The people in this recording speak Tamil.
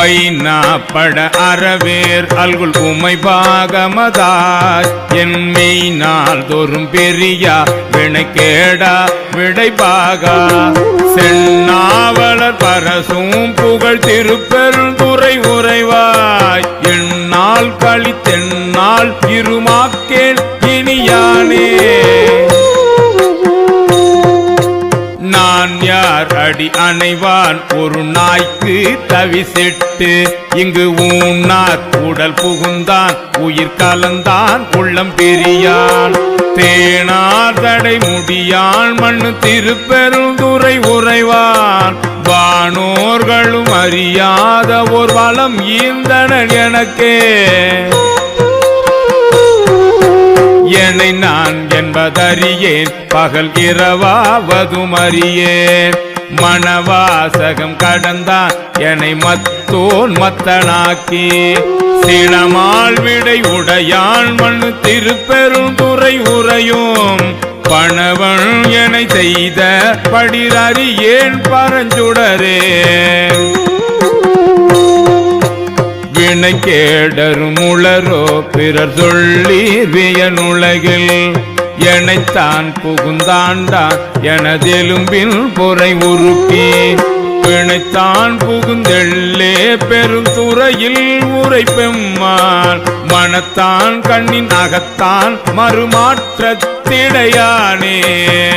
பைனா பட அறவேர். அல்குல் உமை பாகமதாய் என் மெய்நாள் தோறும் பெரியா. வினைக்கேடா விடைபாகா சென்னாவலர் பரசும் புகழ் திருப்பெருந்துறை உறைவாய். என்னால் கழித்தென்னால் இருமாக்கேன் இனியானே. அடி அணைவான் ஒரு நாய்க்கு தவிசெட்டு இங்கு ஊன்னார் உடல் புகுந்தான் உயிர் கலந்தான் உள்ளம் பெரியான். தேனார் தடை முடியான் மண்ணு திருப்பெருந்துரை உறைவான். வானோர்களும் அறியாத ஒரு வளம் ஈந்தனர் எனக்கே. என்னை நான் என்பதறியேன் பகல் இரவாவதும் அறியேன். மணவாசகம் கடந்தான் என்னை மத்தோன் மத்தனாக்கி. சினமால் விடை உடையான் மண்ணு திருப்பெருந்துறை உறையும். பணவன் என செய்த படிரறி ஏன் பரஞ்சுடரே. வினை கேடரும் உளரோ பிறர் சொல்லி வியனுலகில் எனைத்தான் புகுந்தாண்டான் எனதெலும்பின் பொறை உருக்கி பிணைத்தான் புகுந்தெள்ளே பெருந்துறையில் உரை பெம்மான் மனத்தான் கண்ணின் அகத்தான் மறுமாற்றத்திடையானே.